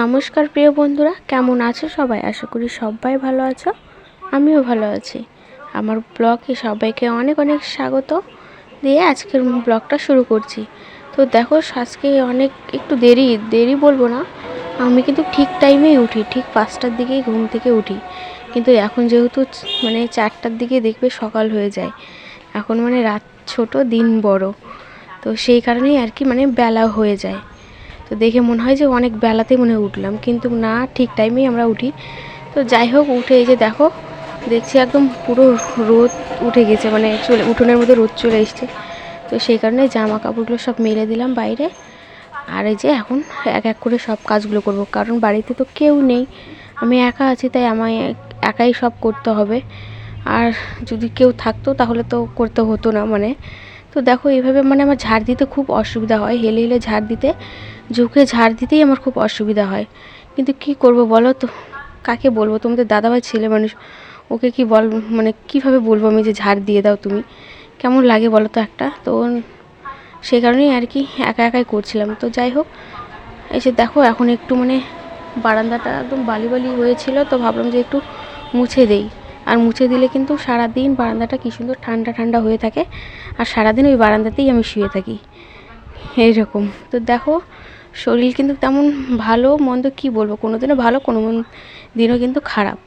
নমস্কার প্রিয় বন্ধুরা, কেমন আছো সবাই? আশা করি সবাই ভালো আছো, আমিও ভালো আছি। আমার ব্লগে সবাইকে অনেক অনেক স্বাগত দিয়ে আজকের ব্লগটা শুরু করছি। তো দেখো, আজকে অনেক একটু দেরি দেরি বলব না, আমি কিন্তু ঠিক টাইমেই উঠি, ঠিক পাঁচটার দিকেই ঘুম থেকে উঠি। কিন্তু এখন যেহেতু মানে চারটার দিকে দেখবে সকাল হয়ে যায়, এখন মানে রাত ছোট, দিন বড়। তো সেই কারণেই আর কি মানে বেলা হয়ে যায়। তো দেখে মনে হয় যে অনেক বেলাতে মনে হয় উঠলাম, কিন্তু না, ঠিক টাইমেই আমরা উঠি। তো যাই হোক, উঠে এই যে দেখো, দেখছি একদম পুরো রোদ উঠে গেছে মানে চলে, উঠোনের মধ্যে রোদ চলে এসছে। তো সেই কারণে জামা কাপড়গুলো সব মেলে দিলাম বাইরে। আর এই যে এখন এক এক করে সব কাজগুলো করব, কারণ বাড়িতে তো কেউ নেই। আমি একা আছি, তাই আমায় একাই সব করতে হবে। আর যদি কেউ থাকতো, তাহলে তো করতে হতো না মানে তো দেখো এইভাবে মানে আমার ঝাড় দিতে খুব অসুবিধা হয়। হেলে হেলে ঝাড় দিতে, ঝুঁকে ঝাড় দিতেই আমার খুব অসুবিধা হয়। কিন্তু কি করব বলো তো? কাকে বলব? তোমাদের দাদাভাই ছেলে মানুষ, ওকে কি বল মানে কীভাবে বলব আমি যে ঝাড় দিয়ে দাও তুমি? কেমন লাগে বলো তো একটা? তো সেই কারণেই আর কি একা একাই করছিলাম। তো যাই হোক এসে দেখো, এখন একটু মানে বারান্দাটা একদম বালি বালি হয়েছিল, তো ভাবলাম যে একটু মুছে দেই। আর মুছে দিলে কিন্তু সারাদিন বারান্দাটা কী সুন্দর ঠান্ডা ঠান্ডা হয়ে থাকে। আর সারাদিন ওই বারান্দাতেই আমি শুয়ে থাকি। এইরকম। তো দেখো, শরীর কিন্তু তেমন ভালো, মন্দ কি বলব? কোনো দিনও ভালো কোনো দিনও কিন্তু খারাপ।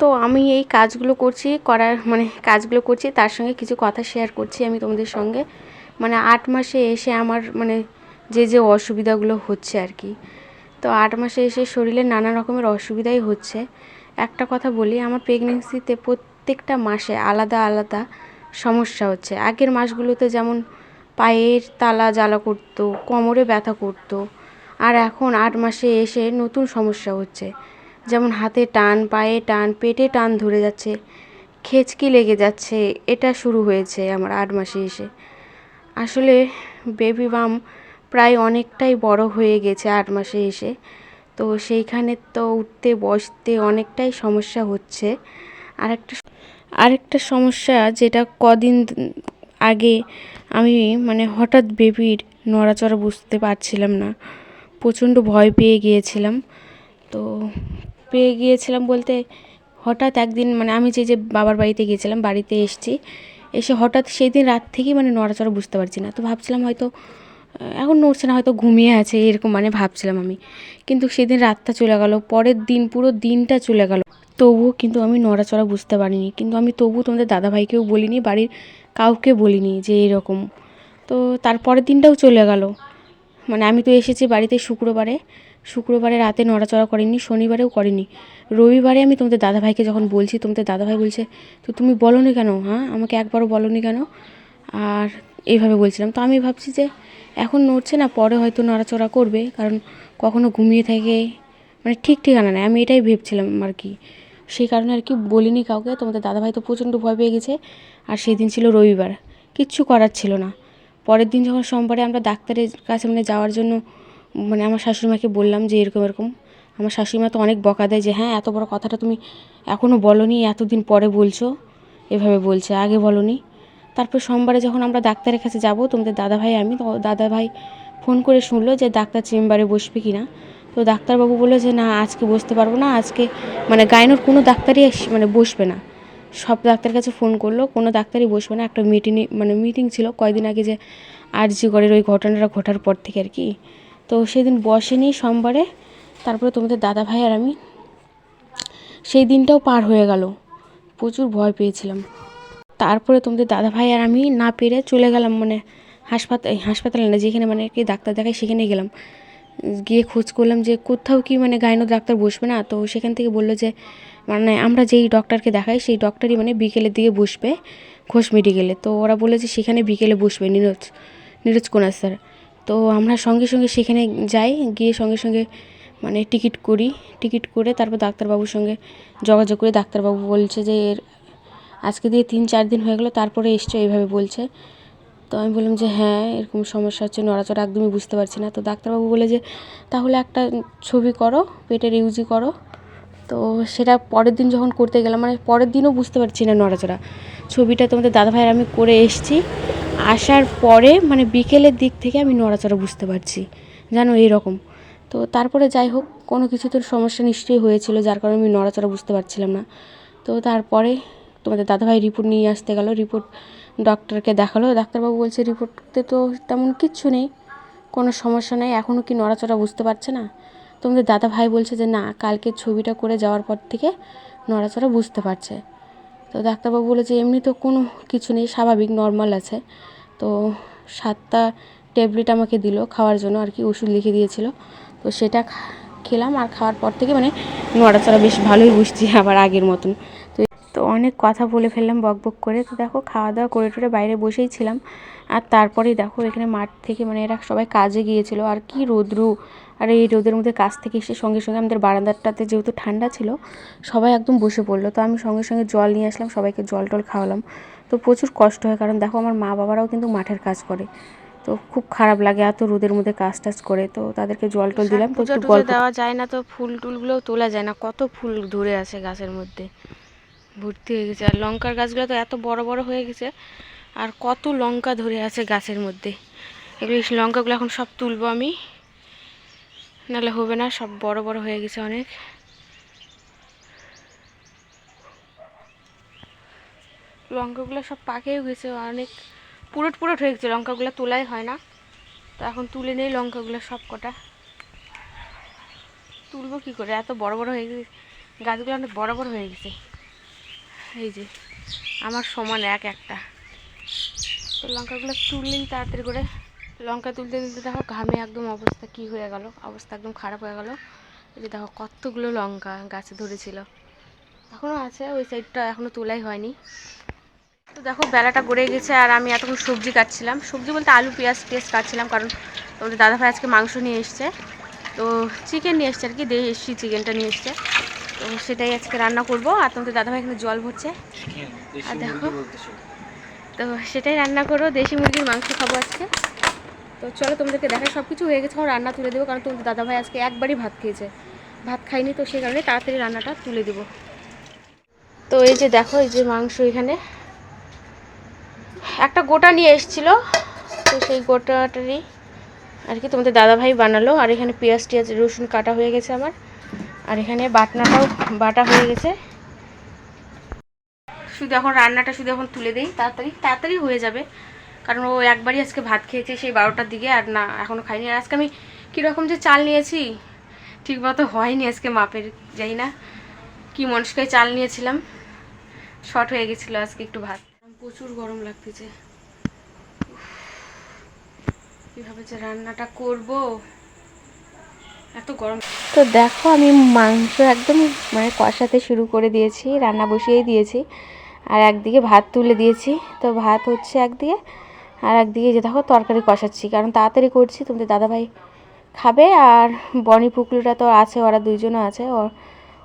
তো আমি এই কাজগুলো করছি, করার মানে কাজগুলো করছি, তার সঙ্গে কিছু কথা শেয়ার করছি আমি তোমাদের সঙ্গে। মানে আট মাসে এসে আমার মানে যে যে অসুবিধাগুলো হচ্ছে আর কি। তো আট মাসে এসে শরীরে নানা রকমের অসুবিধাই হচ্ছে। একটা কথা বলি, আমার প্রেগনেন্সিতে প্রত্যেকটা মাসে আলাদা আলাদা সমস্যা হচ্ছে। আগের মাসগুলোতে যেমন পায়ের তালা জ্বালা করতো, কোমরে ব্যথা করতো, আর এখন আট মাসে এসে নতুন সমস্যা হচ্ছে। যেমন হাতে টান, পায়ে টান, পেটে টান ধরে যাচ্ছে, খেচকি লেগে যাচ্ছে, এটা শুরু হয়েছে আমার আট মাসে এসে। আসলে বেবি বাম প্রায় অনেকটাই বড় হয়ে গেছে আট মাসে এসে। তো সেইখানে তো উঠতে, বসতে অনেকটাই সমস্যা হচ্ছে। আরেকটা আরেকটা সমস্যা যেটা কদিন আগে আমি মানে হঠাৎ বেবির নড়াচড়া বুঝতে পারছিলাম না। প্রচণ্ড ভয় পেয়ে গিয়েছিলাম। তো পেয়ে গিয়েছিলাম বলতে হঠাৎ একদিন মানে আমি যে যে বাবার বাড়িতে গিয়েছিলাম, বাড়িতে এসেছি, এসে হঠাৎ সেই দিন রাত থেকেই মানে নড়াচড়া বুঝতে পারছি না। তো ভাবছিলাম হয়তো এখন নড়ছে না, হয়তো ঘুমিয়ে আছে, এরকম মানে ভাবছিলাম আমি। কিন্তু সেদিন রাতটা চলে গেল, পরের দিন পুরো দিনটা চলে গেল। তবুও কিন্তু আমি নড়াচড়া বুঝতে পারিনি, কিন্তু আমি তবু তোমাদের দাদাভাইকেও বলিনি, বাড়ির কাউকে বলিনি যে এরকম। তো তারপরের দিনটাও চলে গেল। মানে আমি তো এসেছি বাড়িতে শুক্রবারে শুক্রবারে রাতে নড়াচড়া করিনি, শনিবারেও করিনি। রবিবারে আমি তোমাদের দাদাভাইকে যখন বলছি, তোমাদের দাদাভাই বলছে, তো তুমি বলো কেন? হ্যাঁ আমাকে একবারও বলো কেন? আর এইভাবে বলছিলাম। তো আমি ভাবছি যে এখন নড়ছে না, পরে হয়তো নড়াচড়া করবে, কারণ কখনো ঘুমিয়ে থাকে মানে ঠিক ঠিকানা নেই। আমি এটাই ভেবছিলাম আর কি। সেই কারণে আর কি বলিনি কাউকে। তোমাদের দাদাভাই তো প্রচণ্ড ভয় পেয়ে গেছে। আর সেই দিন ছিল রবিবার। কিচ্ছু করার ছিল না। পরের দিন যখন সোমবারে আমরা ডাক্তারের কাছে মানে যাওয়ার জন্য মানে আমার শাশুড়িমাকে বললাম যে এরকম এরকম, আমার শাশুড়িমা তো অনেক বকা দেয় যে হ্যাঁ এত বড় কথাটা তুমি এখনও বলনি, এতদিন পরে বলছো। এভাবে বলছে। আগে বলনি। তারপর সোমবারে যখন আমরা ডাক্তারের কাছে যাব, তোমাদের দাদাভাই আমি, তো দাদাভাই ফোন করে শুনলো যে ডাক্তার চেম্বারে বসবে কি না তো ডাক্তারবাবু বলল যে, না, আজকে বসতে পারব না, আজকে মানে গাইনোর কোনো ডাক্তারই মানে বসবে না। সব ডাক্তারের কাছে ফোন করল, কোনো ডাক্তারই বসবে না। একটা মিটিং মানে মিটিং ছিল কয়দিন আগে যে আরজি গড়ের ওই ঘটনাটা ঘটার পর থেকে আর কি। তো সেদিন বসেনি সোমবারে, তারপরে তোমাদের দাদা ভাই আর আমি। সেই দিনটাও পার হয়ে গেল। প্রচুর ভয় পেয়েছিলাম। তারপরে তোমাদের দাদা ভাই আর আমি না পেরে চলে গেলাম মানে হাসপাতাল হাসপাতালে না, যেখানে মানে কি ডাক্তার দেখায় সেখানে গেলাম। গিয়ে খোঁজ করলাম যে কোথাও কি মানে গাইনো ডাক্তার বসবে না, তো সেখান থেকে বলল যে মানে আমরা যেই ডক্টরকে দেখাই সেই ডক্টরই মানে বিকেলের দিকে বসবে ঘোষ মেডিকেলে তো ওরা বলে যে সেখানে বিকেলে বসবে নীরজ নীরজ কুমার স্যার। তো আমরা সঙ্গে সঙ্গে সেখানে যাই, গিয়ে সঙ্গে সঙ্গে মানে টিকিট করি, টিকিট করে তারপর ডাক্তারবাবুর সঙ্গে যোগাযোগ করে ডাক্তারবাবু বলছে যে এর আজকে দিয়ে তিন, চার দিন হয়ে গেলো, তারপরে এসছে, এইভাবে বলছে। তো আমি বললাম যে হ্যাঁ এরকম সমস্যা হচ্ছে, নড়াচড়া একদমই বুঝতে পারছি না। তো ডাক্তারবাবু বলে যে, তাহলে একটা ছবি করো, পেটের ইউজি করো। তো সেটা পরের দিন যখন করতে গেলাম মানে পরের দিনও বুঝতে পারছি না নড়াচড়া। ছবিটা তোমাদের দাদাভাইয়ের, আমি করে এসছি। আসার পরে মানে বিকেলের দিক থেকে আমি নড়াচড়া বুঝতে পারছি জানো এইরকম। তো তারপরে যাই হোক, কোনো কিছু তো সমস্যা নিশ্চয়ই হয়েছিল, যার কারণে আমি নড়াচড়া বুঝতে পারছিলাম না। তো তারপরে তোমাদের দাদাভাই রিপোর্ট নিয়ে আসতে গেল রিপোর্ট ডক্টরকে দেখাল। ডাক্তারবাবু বলছে রিপোর্টতে তো তেমন কিচ্ছু নেই, কোনো সমস্যা নেই এখনও কি নড়াচড়া বুঝতে পারছে না? তোমাদের দাদা ভাই বলছে যে, না, কালকে ছবিটা করে যাওয়ার পর থেকে নড়াচড়া বুঝতে পারছে। তো ডাক্তারবাবু বলেছে এমনি তো কোনো কিছু নেই, স্বাভাবিক নর্মাল আছে। তো সাতটা ট্যাবলেট আমাকে দিল খাওয়ার জন্য, আর কি ওষুধ লিখে দিয়েছিল। তো সেটা খেলাম, আর খাওয়ার পর থেকে মানে নড়াচড়া বেশ ভালোই বুঝছি, আবার আগের মতন। তো তো অনেক কথা বলে ফেললাম বক বক করে। তো দেখো খাওয়া দাওয়া করে টোরে বাইরে বসেই ছিলাম। আর তারপরেই দেখো এখানে মাঠ থেকে মানে এরা সবাই কাজে গিয়েছিল। আর কি রোদ্রু! আর এই রোদের মধ্যে কাজ থেকে এসে সঙ্গে সঙ্গে আমাদের বারান্দাটাতে যেহেতু ঠান্ডা ছিল সবাই একদম বসে পড়ল। তো আমি সঙ্গে সঙ্গে জল নিয়ে আসলাম সবাইকে জল টল খাওয়ালাম। তো প্রচুর কষ্ট হয় কারণ দেখো আমার মা বাবারাও কিন্তু মাঠের কাজ করে। তো খুব খারাপ লাগে এত রোদের মধ্যে কাজ টাজ করে। তো তাদেরকে জল টল দিলাম তো দেওয়া যায় না তো ফুল টুলগুলোও তোলা যায় না। কত ফুল ধরে আছে গাছের মধ্যে। ভর্তি হয়ে গেছে। আর লঙ্কার গাছগুলো তো এত বড় বড় হয়ে গেছে। আর কত লঙ্কা ধরে আছে গাছের মধ্যে। এগুলো লঙ্কাগুলো এখন সব তুলবো আমি। নাহলে হবে না, সব বড় বড় হয়ে গেছে অনেক। লঙ্কাগুলো সব পাকেও গেছে, অনেক পুরোট পুরোট হয়ে গেছে। লঙ্কাগুলো তোলাই হয় না। তো এখন তুলে নেই লঙ্কাগুলো সব কটা। তুলবো কী করে? এত বড় বড় হয়ে গেছে। গাছগুলো অনেক বড় বড় হয়ে গেছে। এই যে, আমার সমান এক একটা। তো লঙ্কাগুলো তুললেন তাড়াতাড়ি করে। লঙ্কা তুলতে তুলতে দেখো ঘামে একদম অবস্থা কি হয়ে গেল? অবস্থা একদম খারাপ হয়ে গেল। এই যে দেখো কতগুলো লঙ্কা গাছে ধরেছিল। এখনও আছে, ওই সাইডটা এখনও তোলাই হয়নি। তো দেখো বেলাটা গড়ে গেছে আর আমি এতক্ষণ সবজি কাটছিলাম। সবজি বলতে আলু, পেঁয়াজ, টেস্ট কাটছিলাম কারণ তোমাদের দাদাভাই আজকে মাংস নিয়ে এসছে। তো চিকেন নিয়ে এসছে আর কি, দেশি চিকেনটা নিয়ে এসছে। তো সেটাই আজকে রান্না করব। আর তোমাদের দাদাভাই এখানে জল ভরছে। আর দেখো। তো সেটাই রান্না করো। দেশি মুরগির মাংস খাব আজকে। তো চলো তোমাদেরকে দেখাই সব কিছু হয়ে গেছে। আমার রান্না তুলে দেবো কারণ তোমাদের দাদাভাই আজকে একবারই ভাত খেয়েছে। ভাত খাইনি তো সেই কারণে তাড়াতাড়ি রান্নাটা তুলে দেবো। তো এই যে দেখো এই যে মাংস এখানে। একটা গোটা নিয়ে এসেছিল। তো সেই গোটাটারই আর কি তোমাদের দাদাভাই বানালো। আর এখানে পেঁয়াজ টিয়াজ রসুন কাটা হয়ে গেছে আমার। আর এখানে বাটনাটাও বাটা হয়ে গেছে। শুধু এখন রান্নাটা শুধু এখন তুলে দেই, তাড়াতাড়ি তাড়াতাড়ি হয়ে যাবে। কারণ ও একবারই আজকে ভাত খেয়েছে সেই বারোটার দিকে আর না এখনও খাইনি আর আজকে আমি কীরকম যে চাল নিয়েছি, ঠিকমতো হয়নি আজকে মাপের যাই না কি মনস্কায় চাল নিয়েছিলাম। শর্ট হয়ে গেছিল আজকে একটু ভাত। প্রচুর গরম লাগতেছে। কীভাবে যে রান্নাটা করব? এত গরম। তো দেখো আমি মাংস একদম মানে কষাতে শুরু করে দিয়েছি, রান্না বসিয়েই দিয়েছি। আর একদিকে ভাত তুলে দিয়েছি, তো ভাত হচ্ছে একদিকে। আর একদিকে যে দেখো তরকারি কষাচ্ছি, কারণ তাড়াতাড়ি করছি, তোমাদের দাদাভাই খাবে। আর বনি পুকুরটা তো আছে, ওরা দুইজনও আছে ওর-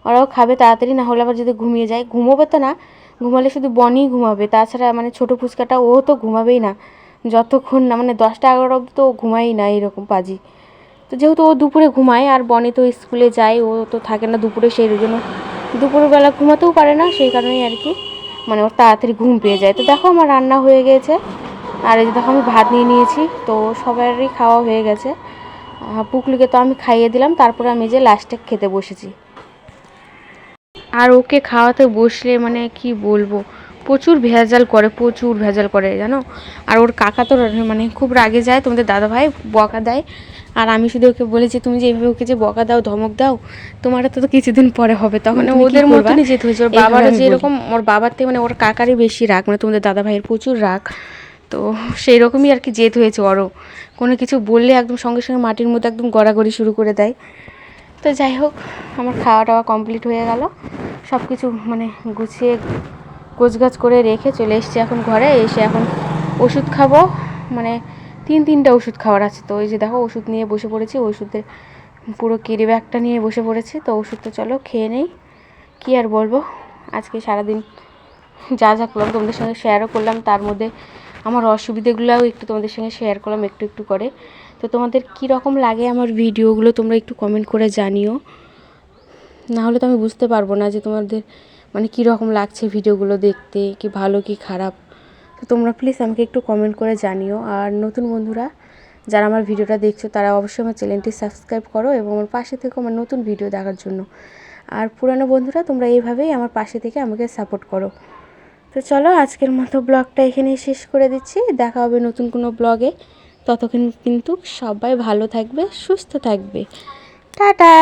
ওরাও খাবে তাড়াতাড়ি, না হলে আবার যদি ঘুমিয়ে যায়। ঘুমোবে তো না, ঘুমালে শুধু বনি ঘুমাবে। তাছাড়া মানে ছোটো ফুচকাটা ও তো ঘুমাবেই না, যতক্ষণ না মানে দশটা এগারো অবধি তো ঘুমাই না এরকম পাজি। তো যেহেতু ও দুপুরে ঘুমায় আর বনি তো স্কুলে যায়, ও তো থাকে না দুপুরে, সেই জন্য দুপুরবেলা ঘুমাতেও পারে না, সেই কারণেই আর কি মানে ওর তাড়াতাড়ি ঘুম পেয়ে যায়। তো দেখো আমার রান্না হয়ে গেছে, আর এই দেখো আমি ভাত নিয়ে নিয়েছি, তো সবারই খাওয়া হয়ে গেছে। পুকলিকে তো আমি খাইয়ে দিলাম, তারপরে আমি যে লাস্টে খেতে বসেছি। আর ওকে খাওয়াতে বসলে মানে কি বলব, প্রচুর ভেজাল করে, প্রচুর ভেজাল করে, জানো? আর ওর কাকা তো মানে খুব রাগে যায়, তোমাদের দাদা ভাই বকা দেয়। আর আমি শুধু ওকে বলেছি তুমি যে এইভাবে ওকে যে বকা দাও ধমক দাও তোমার তো তো কিছুদিন পরে হবে। তখন ওদের? মতনই যেতে হয়েছে। ওর বাবারও যেরকম ওর বাবার থেকে মানে ওর কাকারই বেশি রাগ মানে তোমাদের দাদা ভাইয়ের প্রচুর রাগ। তো সেই রকমই আর কি জেদ হয়েছে ওরও। কোনো কিছু বললে একদম সঙ্গে সঙ্গে মাটির মধ্যে একদম গড়াগড়ি শুরু করে দেয়। তো যাই হোক আমার খাওয়া টাওয়া কমপ্লিট হয়ে গেল। সব কিছু মানে গুছিয়ে গোছগাছ করে রেখে চলে এসেছি এখন ঘরে। এসে এখন ওষুধ খাব। মানে তিন, তিনটা ওষুধ খাওয়ার আছে। তো ওই যে দেখো, ওষুধ নিয়ে বসে পড়েছি, ওষুধের পুরো কেরি ব্যাগটা নিয়ে বসে পড়েছি। তো ওষুধ তো চলো খেয়ে নেই। কী আর বলব? আজকে সারাদিন যা যা করলাম, তোমাদের সঙ্গে শেয়ারও করলাম। তার মধ্যে আমার অসুবিধেগুলোও একটু তোমাদের সঙ্গে শেয়ার করলাম, একটু একটু করে। তো তোমাদের কী রকম লাগে আমার ভিডিওগুলো, তোমরা একটু কমেন্ট করে জানিও। না হলে তো আমি বুঝতে পারব না যে তোমাদের মানে কী রকম লাগছে ভিডিওগুলো দেখতে, কি ভালো, কি খারাপ। তো তোমরা প্লিজ আমাকে একটু কমেন্ট করে জানিও। আর নতুন বন্ধুরা, যারা আমার ভিডিওটা দেখছ, তারা অবশ্যই আমার চ্যানেলটি সাবস্ক্রাইব করো এবং আমার পাশে থেকে আমার নতুন ভিডিও দেখার জন্য। আর পুরানো বন্ধুরা, তোমরা এইভাবেই আমার পাশে থেকে আমাকে সাপোর্ট করো। তো চলো, আজকের মতো ব্লগটা এখানেই শেষ করে দিচ্ছি। দেখা হবে নতুন কোনো ব্লগে ততক্ষণ কিন্তু সবাই ভালো থাকবে, সুস্থ থাকবে। টাটা!